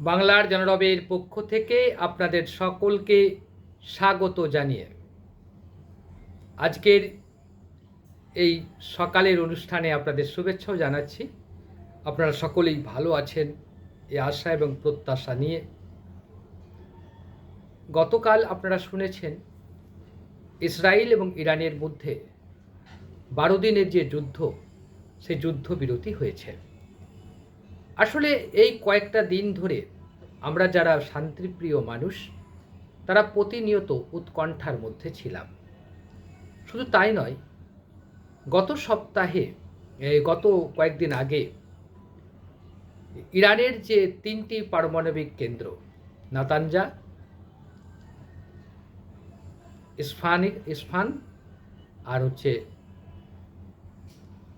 বাংলার জনরবের পক্ষ থেকে আপনাদের সকলকে স্বাগত জানিয়ে আজকের এই সকালের অনুষ্ঠানে আপনাদের শুভেচ্ছাও জানাচ্ছি। আপনারা সকলেই ভালো আছেন এই আশা এবং প্রত্যাশা নিয়ে। গতকাল আপনারা শুনেছেন ইসরায়েল এবং ইরানের মধ্যে বারো দিনের যে যুদ্ধ, সেই যুদ্ধবিরতি হয়েছে। আসলে এই কয়েকটা দিন ধরে আমরা যারা শান্তিপ্রিয় মানুষ, তারা প্রতিনিয়ত উৎকণ্ঠার মধ্যে ছিলাম। শুধু তাই নয়, গত সপ্তাহে গত কয়েকদিন আগে ইরানের যে তিনটি পারমাণবিক কেন্দ্র, নাতানজা, ইসফান ইসফান আর হচ্ছে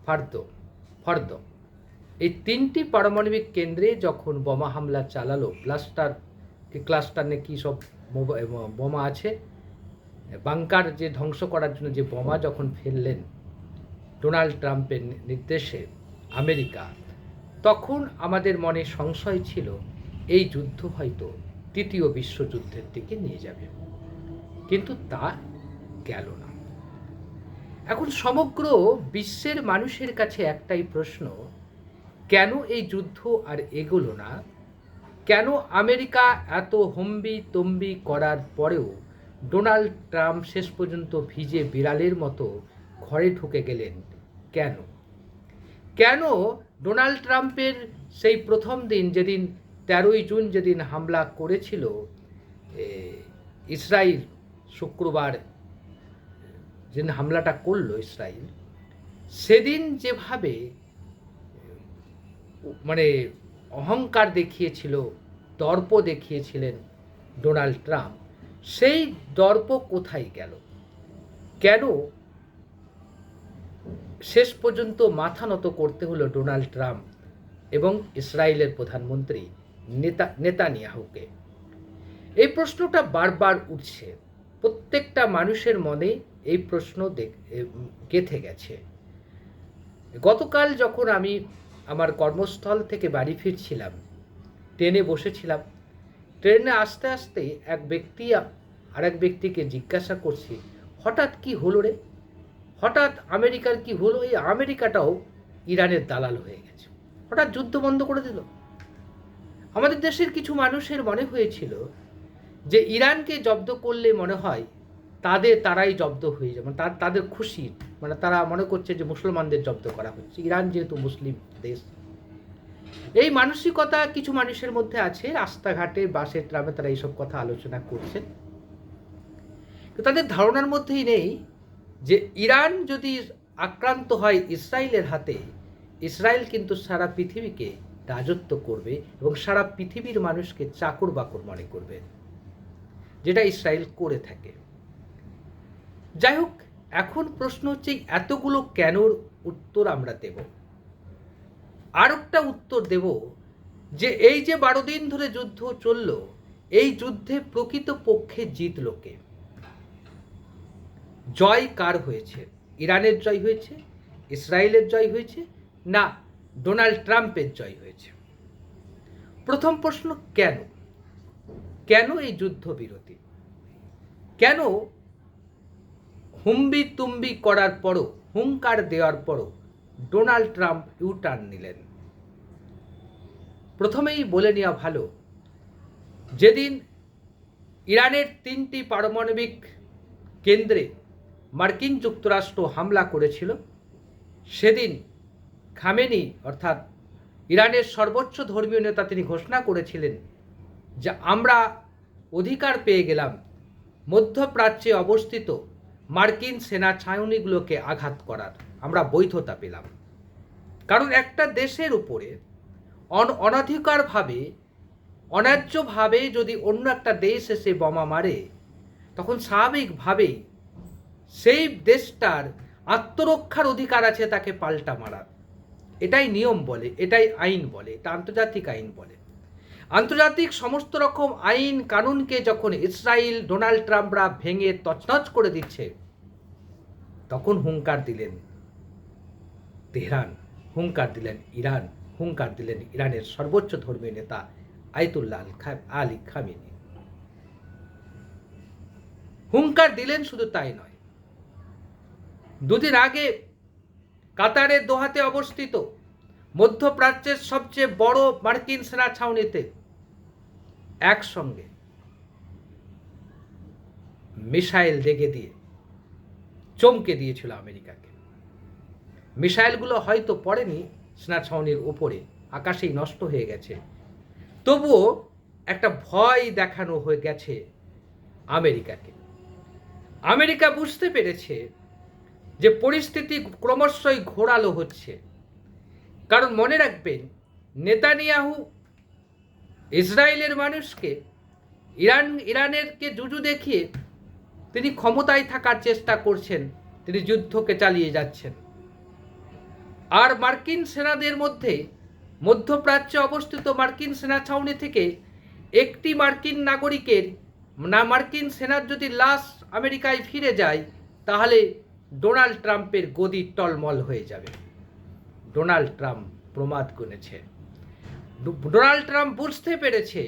ফার্দ, ফর্দ এই তিনটি পারমাণবিক কেন্দ্রে যখন বোমা হামলা চালালো ক্লাস্টার কি ক্লাস্টার নে কী সব বোমা আছে? বাংকার যে ধ্বংস করার জন্য যে বোমা যখন ফেললেন ডোনাল্ড ট্রাম্পের নির্দেশে আমেরিকা, তখন আমাদের মনে সংশয় ছিল, এই যুদ্ধ হয়তো তৃতীয় বিশ্বযুদ্ধের দিকে নিয়ে যাবে। কিন্তু তা গেল না। এখন সমগ্র বিশ্বের মানুষের কাছে একটাই প্রশ্ন কেন এই যুদ্ধ আর এগোলো না? কেন আমেরিকা এত হম্বি তম্বি করার পরেও ডোনাল্ড ট্রাম্প শেষ পর্যন্ত ভিজে বিড়ালের মতো ঘরে ঢুকে গেলেন? কেন? কেন ডোনাল্ড ট্রাম্পের সেই প্রথম দিন যেদিন তেরোই জুন যেদিন হামলা করেছিল ইসরায়েল শুক্রবার, যেদিন হামলাটা করল ইসরায়েল সেদিন যেভাবে মানে অহংকার দেখিয়েছিল, দর্প দেখিয়েছিলেন ডোনাল্ড ট্রাম্প। সেই দর্প কোথায় গেল? কেন শেষ পর্যন্ত মাথা নত করতে হলো ডোনাল্ড ট্রাম্প এবং ইসরায়েলের প্রধানমন্ত্রী নেতা, নেতানিয়াহুকে? এই প্রশ্নটা বারবার উঠছে। প্রত্যেকটা মানুষের মনে এই প্রশ্ন গেঁথে গেছে। গতকাল যখন আমি আমার কর্মস্থল থেকে বাড়ি ফিরছিলাম। ট্রেনে বসেছিলাম। ট্রেনে আসতে আসতে এক ব্যক্তি আর এক ব্যক্তিকে জিজ্ঞাসা করছি, হঠাৎ কি হলো রে? হঠাৎ আমেরিকার কি হলো? এই আমেরিকাটাও ইরানের দালাল হয়ে গেছে। হঠাৎ যুদ্ধ বন্ধ করে দিল। আমাদের দেশের কিছু মানুষের মনে হয়েছিল যে, ইরানকে জব্দ করলে মনে হয় তাদের তারাই জব্দ হয়ে যাবে মানে তা- তাদের খুশি। মানে তারা মনে করছে যে মুসলমানদের জব্দ করা হচ্ছে। ইরান যেহেতু মুসলিম দেশ। এই মানসিকতা কিছু মানুষের মধ্যে আছে। রাস্তাঘাটে, বাসে, ট্রামে তারা এইসব কথা আলোচনা করছেন তাদের ধারণার মধ্যেই নেই যে ইরান যদি আক্রান্ত হয় ইসরায়েলের হাতে, ইসরায়েল কিন্তু সারা পৃথিবীকে রাজত্ব করবে এবং সারা পৃথিবীর মানুষকে চাকর বাকর মনে করবে, যেটা ইসরায়েল করে থাকে। যাই হোক, এখন প্রশ্ন হচ্ছে এতগুলো কেনর উত্তর আমরা দেব। আর একটা উত্তর দেব যে এই যে বারো দিন ধরে যুদ্ধ চলল, এই যুদ্ধে প্রকৃত পক্ষে জিতল কে? জয় কার হয়েছে? ইরানের জয় হয়েছে? ইসরায়েলের জয় হয়েছে? না, ডোনাল্ড ট্রাম্পের জয় হয়েছে। প্রথম প্রশ্ন, কেন? কেন এই যুদ্ধবিরতি? কেন হুম্বি তুম্বি করার পরও, হুঙ্কার দেওয়ার পরও ডোনাল্ড ট্রাম্প ইউটার্ন নিলেন। প্রথমেই বলে নেওয়া ভালো, যেদিন ইরানের তিনটি পারমাণবিক কেন্দ্রে মার্কিন যুক্তরাষ্ট্র হামলা করেছিল, সেদিন খামেনি, অর্থাৎ ইরানের সর্বোচ্চ ধর্মীয় নেতা তিনি ঘোষণা করেছিলেন যে আমরা অধিকার পেয়ে গেলাম, মধ্যপ্রাচ্যে অবস্থিত মার্কিন সেনা ছাউনিগুলোকে আঘাত করার আমরা বৈধতা পেলাম। কারণ একটা দেশের উপরে অন অনধিকারভাবে, অন্যায্যভাবে যদি অন্য একটা দেশ এসে বোমা মারে, তখন স্বাভাবিকভাবেই সেই দেশটার আত্মরক্ষার অধিকার আছে তাকে পাল্টা মারার। এটাই নিয়ম বলে, এটাই আইন বলে, এটা আন্তর্জাতিক আইন বলে। আন্তর্জাতিক সমস্ত রকম আইন কানুনকে যখন ইসরায়েল ডোনাল্ড ট্রাম্পরা ভেঙে তছনছ করে দিচ্ছে তখন হুঙ্কার দিলেন তেহরান, হুঙ্কার দিলেন ইরান, হুঙ্কার দিলেন ইরানের সর্বোচ্চ ধর্মীয় নেতা আয়তুল্লাহ আল খামিনি। হুঙ্কার দিলেন শুধু তাই নয়। দুদিন আগে কাতারের দোহাতে অবস্থিত মধ্যপ্রাচ্যের সবচেয়ে বড় মার্কিন সেনা ছাউনিতে একসঙ্গে মিসাইল দেখে দিয়ে চমকে দিয়েছিল আমেরিকাকে। মিসাইলগুলো হয়তো পড়েনি সেনা ছাউনির ওপরে আকাশেই নষ্ট হয়ে গেছে। তবুও একটা ভয় দেখানো হয়ে গেছে আমেরিকাকে। আমেরিকা বুঝতে পেরেছে যে পরিস্থিতি ক্রমশই ঘোরালো হচ্ছে। কারণ মনে রাখবেন, নেতানিয়াহু ইসরায়েলের মানুষকে ইরান ইরানেরকে জুজু দেখিয়ে তিনি ক্ষমতায় থাকার চেষ্টা করছেন, তিনি যুদ্ধকে চালিয়ে যাচ্ছেন। আর মার্কিন সেনাদের মধ্যে মধ্যপ্রাচ্যে অবস্থিত মার্কিন সেনা ছাউনি থেকে একটি মার্কিন নাগরিকের না মার্কিন সেনার যদি লাশ আমেরিকায় ফিরে যায়, তাহলে ডোনাল্ড ট্রাম্পের গদি টলমল হয়ে যাবে। ডোনাল্ড ট্রাম্প প্রমাদ গুনেছে। ডোনাল্ড ট্রাম্প বুঝতে পেরেছে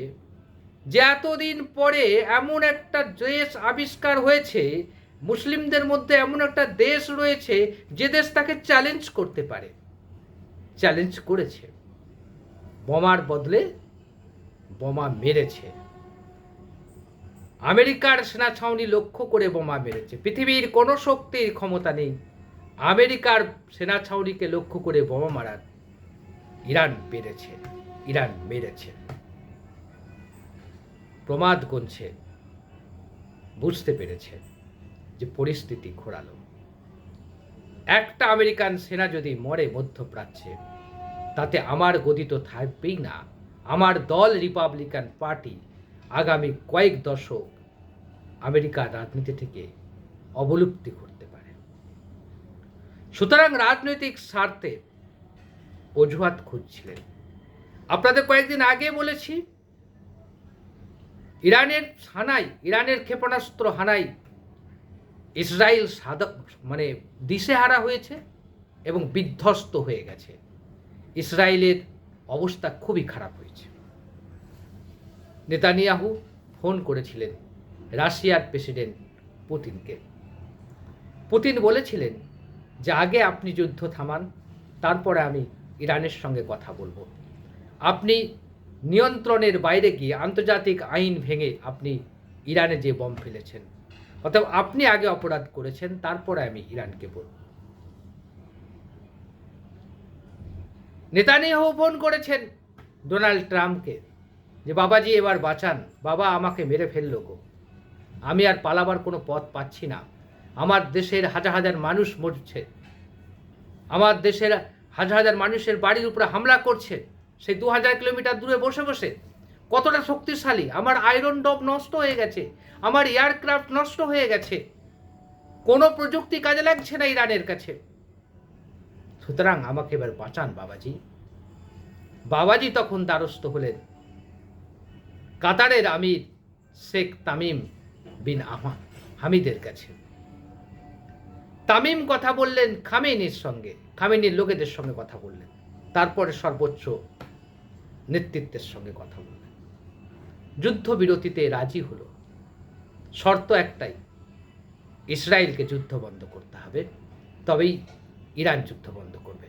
যে এতদিন পরে এমন একটা দেশ আবিষ্কার হয়েছে, মুসলিমদের মধ্যে এমন একটা দেশ রয়েছে যে দেশ তাকে চ্যালেঞ্জ করতে পারে। চ্যালেঞ্জ করেছে। বোমার বদলে বোমা মেরেছে। আমেরিকার সেনা ছাউনি লক্ষ্য করে বোমা মেরেছে। পৃথিবীর কোনো শক্তির ক্ষমতা নেই। আমেরিকার সেনা ছাউনিকে লক্ষ্য করে বোমা মারার। ইরান পেরেছে ইরান মেরেছে। প্রমাদ গুনছে। বুঝতে পেরেছে যে পরিস্থিতি ঘোরালো। একটা আমেরিকান সেনা যদি মরে মধ্যপ্রাচ্যে, তাতে আমার গদি তো থাকবেই না। আমার দল রিপাবলিকান পার্টি আগামী কয়েক দশক আমেরিকার রাজনীতি থেকে অবলুপ্তি করতে পারে। সুতরাং রাজনৈতিক স্বার্থে অজুহাত খুঁজছিলেন। আপনাদের কয়েকদিন আগে বলেছি ইরানের হানাই, ইরানের ক্ষেপণাস্ত্র হানাই ইসরায়েল সাদা মানে দিশেহারা হয়েছে এবং বিধ্বস্ত হয়ে গেছে। ইসরায়েলের অবস্থা খুবই খারাপ হয়েছে। নেতানিয়াহু ফোন করেছিলেন রাশিয়ার প্রেসিডেন্ট পুতিনকে। পুতিন বলেছিলেন যে, আগে আপনি যুদ্ধ থামান, তারপরে আমি ইরানের সঙ্গে কথা বলব। আপনি নিয়ন্ত্রণের বাইরে গিয়ে আন্তর্জাতিক আইন ভেঙে আপনি ইরানে যে বম ফেলেছেন। অর্থাৎ আপনি আগে অপরাধ করেছেন, তারপরে আমি ইরানকে বলব। নেতানিয়াহু ফোন করেছেন ডোনাল্ড ট্রাম্পকে যে, বাবাজি, এবার বাঁচান। বাবা আমাকে মেরে ফেলল গো। আমি আর পালাবার কোনো পথ পাচ্ছি না। আমার দেশের হাজার হাজার মানুষ মরছে। আমার দেশের হাজার হাজার মানুষের বাড়ির উপরে হামলা করছে। সেই দু হাজার কিলোমিটার দূরে বসে বসে কতটা শক্তিশালী, আমার আয়রন ডব নষ্ট হয়ে গেছে, আমার এয়ারক্রাফট নষ্ট হয়ে গেছে, কোনো প্রযুক্তি কাজে লাগছে না ইরানের কাছে। সুতরাং আমাকে এবার বাঁচান বাবাজি। বাবাজি তখন দ্বারস্থ হলেন। কাতারের আমির শেখ তামিম বিন আহমা হামিদের কাছে। তামিম কথা বললেন খামেনির সঙ্গে, খামেনির লোকেদের সঙ্গে কথা বললেন। তারপরে সর্বোচ্চ নেতৃত্বের সঙ্গে কথা বললেন। যুদ্ধবিরতিতে রাজি হলো। শর্ত একটাই, ইসরায়েলকে যুদ্ধ বন্ধ করতে হবে, তবেই ইরান যুদ্ধ বন্ধ করবে।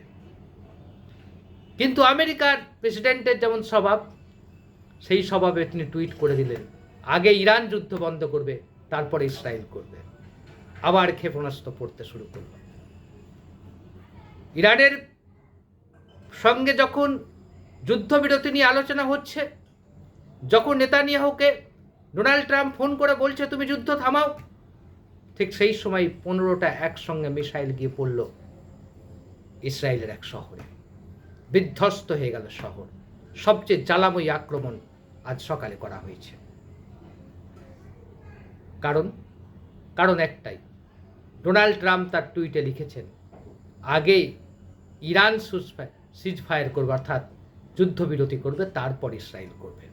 কিন্তু আমেরিকার প্রেসিডেন্টের যেমন স্বভাব, সেই স্বভাবে তিনি টুইট করে দিলেন, আগে ইরান যুদ্ধ বন্ধ করবে, তারপরে ইসরায়েল করবে। আবার ক্ষেপণাস্ত্র পড়তে শুরু করল। ইরানের সঙ্গে যখন যুদ্ধবিরতি নিয়ে আলোচনা হচ্ছে। যখন নেতানিয়াহুকে ডোনাল্ড ট্রাম্প ফোন করে বলছে, তুমি যুদ্ধ থামাও, ঠিক সেই সময় পনেরোটা একসঙ্গে মিসাইল গিয়ে পড়ল ইসরায়েলের এক শহরে। বিধ্বস্ত হয়ে গেল শহর। সবচেয়ে জ্বালাময়ী আক্রমণ আজ সকালে করা হয়েছে। কারণ কারণ একটাই, ডোনাল্ড ট্রাম্প তার টুইটে লিখেছেন আগে ইরান সিজ ফায়ার করবে, অর্থাৎ যুদ্ধবিরতি করবে, তারপর ইসরায়েল করবে।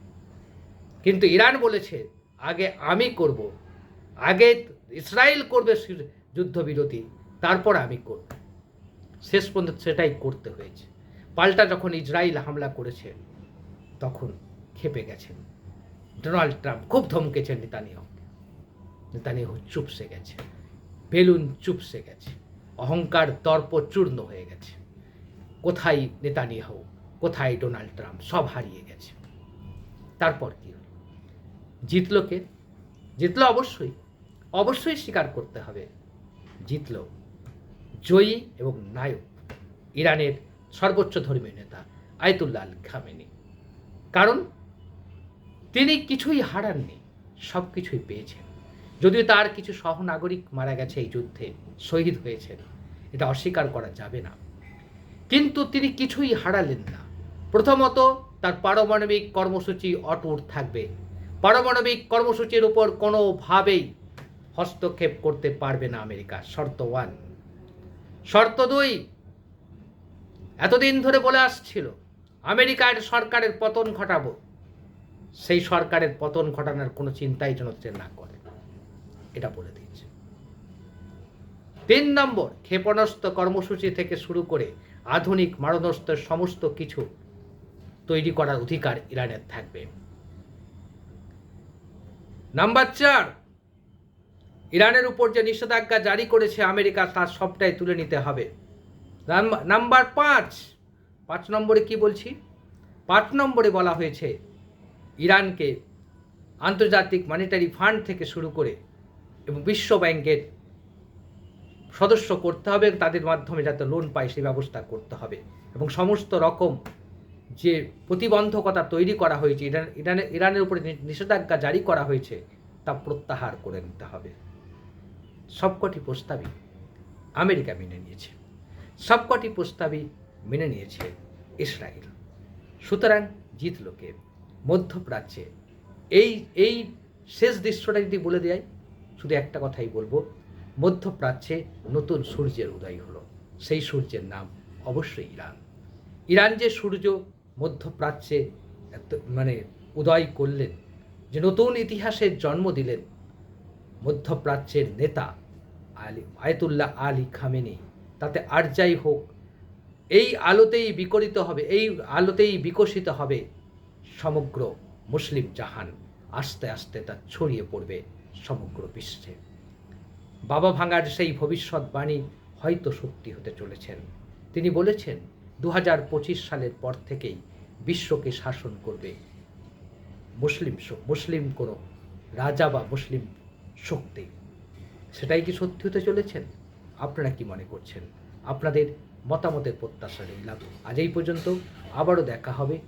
কিন্তু ইরান বলেছে, আগে আমি করব। আগে ইসরায়েল করবে যুদ্ধবিরতি, তারপর আমি করব। শেষ পর্যন্ত সেটাই করতে হয়েছে। পাল্টা যখন ইসরায়েল হামলা করেছে, তখন খেপে গেছেন। ডোনাল্ড ট্রাম্প খুব ধমকেছেন নেতানিয়াহু নেতানিয়াহু চুপসে গেছে। বেলুন চুপসে গেছে। অহংকার দর্প চূর্ণ হয়ে গেছে। কোথায় নেতানিয়াহু? কোথায় ডোনাল্ড ট্রাম্প? সব হারিয়ে গেছে। তারপর কি হলো? জিতলো কে? জিতলো অবশ্যই। অবশ্যই স্বীকার করতে হবে, জিতলো জয়ী এবং নায়ক ইরানের সর্বোচ্চ ধর্মীয় নেতা আয়তুল্লাহ আল খামেনি। কারণ তিনি কিছুই হারাননি, সব কিছুই পেয়েছেন। যদিও তার কিছু সহনাগরিক মারা গেছে এই যুদ্ধে, শহীদ হয়েছেন, এটা অস্বীকার করা যাবে না। কিন্তু তিনি কিছুই হারালেন না। প্রথমত, তার পারমাণবিক কর্মসূচি অটুট থাকবে। পারমাণবিক কর্মসূচির উপর কোনোভাবেই হস্তক্ষেপ করতে পারবে না আমেরিকা। শর্ত ওয়ান। শর্ত দুই, এতদিন ধরে বলে আসছিল, আমেরিকার সরকারের পতন ঘটাবো। সেই সরকারের পতন ঘটানোর কোনো চিন্তাই যেন না করে। এটা বলে দিয়েছে। তিন নম্বর, ক্ষেপণাস্ত্র কর্মসূচি থেকে শুরু করে আধুনিক মারণাস্ত্রের সমস্ত কিছু তৈরি করার অধিকার ইরানের থাকবে। নাম্বার চার, ইরানের উপর যে নিষেধাজ্ঞা জারি করেছে আমেরিকা তার সবটাই তুলে নিতে হবে। নাম- নাম্বার পাঁচ পাঁচ নম্বরে কি বলছি? পাঁচ নম্বরে বলা হয়েছে, ইরানকে আন্তর্জাতিক মানিটারি ফান্ড থেকে শুরু করে এবং বিশ্ব ব্যাংকের সদস্য করতে হবে তাদের মাধ্যমে যাতে লোন পায় সেই ব্যবস্থা করতে হবে এবং সমস্ত রকম যে প্রতিবন্ধকতা তৈরি করা হয়েছে, ইরান ইরানের ইরানের উপরে নিষেধাজ্ঞা জারি করা হয়েছে, তা প্রত্যাহার করে নিতে হবে। সবকটি প্রস্তাবই আমেরিকা মেনে নিয়েছে। সবকটি প্রস্তাবই মেনে নিয়েছে ইসরায়েল। সুতরাং জিতল কে? মধ্যপ্রাচ্যে। এই এই শেষ দৃশ্যটা যদি বলে দেয়, শুধু একটা কথাই বলব, মধ্যপ্রাচ্যে নতুন সূর্যের উদয় হলো। সেই সূর্যের নাম অবশ্যই ইরান। ইরান যে সূর্য মধ্যপ্রাচ্যে এত মানে উদয় করলেন, যে নতুন ইতিহাসের জন্ম দিলেন মধ্যপ্রাচ্যের নেতা আলী, আয়তুল্লাহ আলী খামেনি। তাতে আর যাই হোক, এই আলোতেই বিকরিত হবে, এই আলোতেই বিকশিত হবে সমগ্র মুসলিম জাহান। আস্তে আস্তে তা ছড়িয়ে পড়বে সমগ্র বিশ্বে। বাবা ভাঙার সেই ভবিষ্যৎবাণী হয়তো সত্যি হতে চলেছেন। তিনি বলেছেন দু সালের পর থেকেই বিশ্বকে শাসন করবে। মুসলিম মুসলিম কোনো রাজা বা মুসলিম শক্তি। সেটাই কি সত্যি হতে চলেছেন? আপনারা কি মনে করছেন? আপনাদের মতামতের প্রত্যাশা রইলাম আজ এই পর্যন্ত। আবারও দেখা হবে